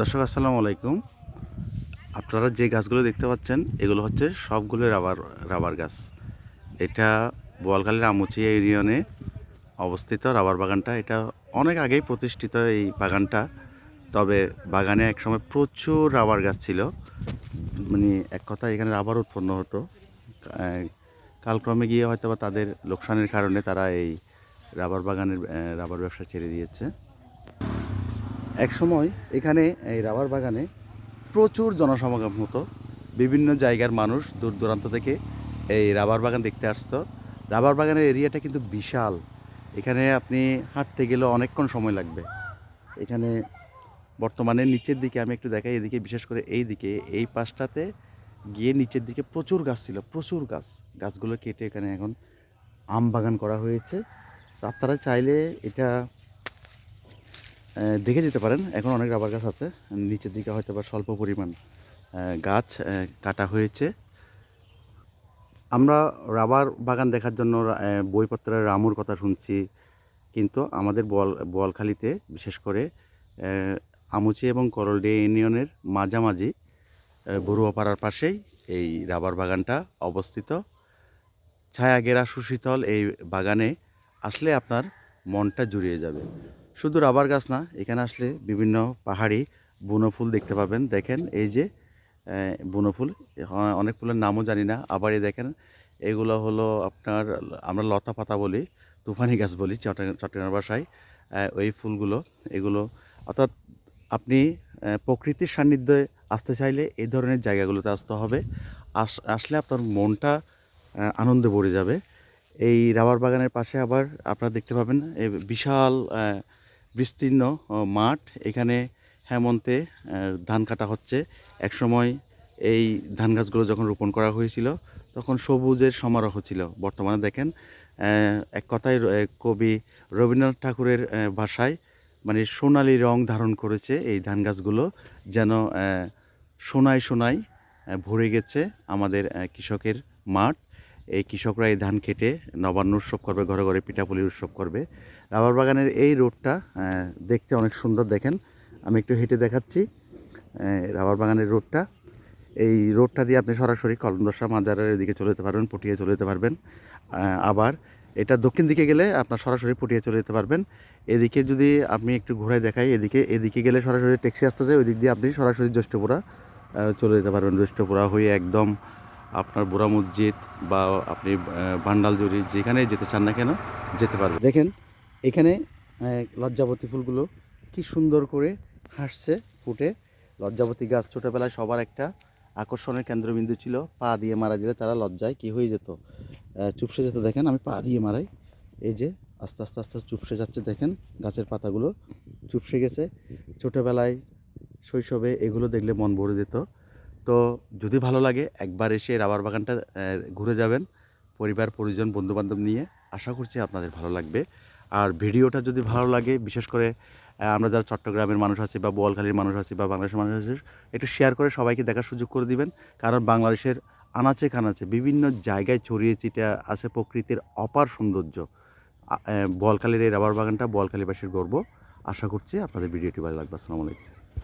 দর্শক, আসসালামু আলাইকুম। আপনারা যে গাছগুলো দেখতে পাচ্ছেন, এগুলো হচ্ছে সবগুলো রাবার রাবার গাছ। এটা বোয়ালখালীর আমুচিয়া ইউনিয়নে অবস্থিত রাবার বাগানটা। এটা অনেক আগেই প্রতিষ্ঠিত এই বাগানটা, তবে বাগানে একসময় প্রচুর রাবার গাছ ছিল। মানে এক কথা এখানে রাবার উৎপন্ন হতো। কালক্রমে গিয়ে হয়তো বা তাদের লোকসানের কারণে তারা এই রাবার বাগানের রাবার ব্যবসা ছেড়ে দিয়েছে। এক সময় এখানে এই রাবার বাগানে প্রচুর জনসমাগম হতো। বিভিন্ন জায়গার মানুষ দূর দূরান্ত থেকে এই রাবার বাগান দেখতে আসতো। রাবার বাগানের এরিয়াটা কিন্তু বিশাল। এখানে আপনি হাঁটতে গেলে অনেকক্ষণ সময় লাগবে। এখানে বর্তমানে নিচের দিকে আমি একটু দেখাই, এদিকে বিশেষ করে এই দিকে, এই পাশটাতে গিয়ে নিচের দিকে প্রচুর গাছ ছিল, প্রচুর গাছ। গাছগুলো কেটে এখানে এখন আম বাগান করা হয়েছে। আপনারা চাইলে এটা দেখে যেতে পারেন। এখন অনেক রাবার গাছ আছে। নিচের দিকে হয়তো বা স্বল্প পরিমাণ গাছ কাটা হয়েছে। আমরা রাবার বাগান দেখার জন্য বইপত্রের রামুর কথা শুনছি। কিন্তু আমাদের বল বলখালিতে বিশেষ করে আমুচি এবং করলডি ইউনিয়নের মাঝামাঝি আহ, বড়ুয়াপাড়ার পাশেই এই রাবার বাগানটা অবস্থিত। ছায়াগেরা সুশীতল এই বাগানে আসলে আপনার মনটা জুড়িয়ে যাবে। শুধু রাবার গাছ না, এখানে আসলে বিভিন্ন পাহাড়ি বুনো ফুল দেখতে পাবেন। দেখেন এই যে বুনো ফুল অনেক ফুলের নামও জানি না, আবার এই দেখেন, এগুলো হলো আপনার, আমরা লতা পাতা বলি, তুফানি গাছ বলি চট্টগ্রাম ভাষায় ওই ফুলগুলো, এগুলো, অর্থাৎ আপনি প্রকৃতির সান্নিধ্যে আসতে চাইলে এই ধরনের জায়গাগুলোতে আসতে হবে। আস, আসলে আপনার মনটা আনন্দে ভরে যাবে। এই রাবার বাগানের পাশে আবার আপনারা দেখতে পাবেন, এ, বিশাল বিস্তীর্ণ মাঠ। এখানে হেমন্তে ধান কাটা হচ্ছে। একসময় এই ধান গাছগুলো যখন রোপণ করা হয়েছিল, তখন সবুজের সমারোহ ছিল। বর্তমানে দেখেন এক কথায় কবি রবীন্দ্রনাথ ঠাকুরের ভাষায় মানে সোনালি রং ধারণ করেছে এই ধান গাছগুলো, যেন সোনায় সোনায় ভরে গেছে আমাদের কৃষকের মাঠ। এই কৃষকরা এই ধান কেটে নবান্ন উৎসব করবে, ঘরে ঘরে পিঠাপুলি উৎসব করবে। রাবার বাগানের এই রোডটা দেখতে অনেক সুন্দর দেখেন। আমি একটু হেঁটে দেখাচ্ছি রাবার বাগানের রোডটা। এই রোডটা দিয়ে আপনি সরাসরি কলমদশা মাজারের দিকে চলে যেতে পারবেন, পটিয়ে চলে যেতে পারবেন। আবার এটা দক্ষিণ দিকে গেলে আপনার সরাসরি পটিয়ে চলে যেতে পারবেন। এদিকে যদি আপনি একটু ঘোরায় দেখাই, এদিকে এদিকে গেলে সরাসরি ট্যাক্সি আসতেছে ওই দিক দিয়ে আপনি সরাসরি জ্যৈষ্ঠপুরা চলে যেতে পারবেন। জ্যৈষ্ঠপুরা হয়ে একদম আপনার বুড়া মসজিদ বা আপনি আহ, ভান্ডালজুড়ি যেখানে যেতে চান না কেন যেতে পারবেন। দেখেন এখানে লজ্জাবতী ফুলগুলো কি সুন্দর করে হাসছে ফুটে। লজ্জাবতী গাছ ছোটোবেলায় সবার একটা আকর্ষণের কেন্দ্রবিন্দু ছিল পা দিয়ে মারা দিলে তারা লজ্জায় কি হয়ে যেত। চুপসে যেত দেখেন আমি পা দিয়ে মারাই। এই যে আস্তে আস্তে আস্তে চুপসে যাচ্ছে দেখেন গাছের পাতাগুলো চুপসে গেছে। ছোটোবেলায় শৈশবে এগুলো দেখলে মন ভরে যেত। তো যদি ভালো লাগে, একবার এসে রাবার বাগানটা ঘুরে যাবেন, পরিবার, পরিজন, বন্ধুবান্ধব নিয়ে। আশা করছি আপনাদের ভালো লাগবে। আর ভিডিওটা যদি ভালো লাগে, বিশেষ করে আমরা যারা চট্টগ্রামের মানুষ আছি বা বোয়ালখালীর মানুষ আছি বা বাংলাদেশের মানুষ আছি, একটু শেয়ার করে সবাইকে দেখার সুযোগ করে দিবেন। কারণ বাংলাদেশের আনাচে কানাচে বিভিন্ন জায়গায় ছড়িয়ে ছিটে আছে প্রকৃতির অপার সৌন্দর্য। বোয়ালখালীর এই রাবার বাগানটা বোয়ালখালীবাসীর গর্ব। আশা করছি আপনাদের ভিডিওটি ভালো লাগবে। আসসালামু আলাইকুম।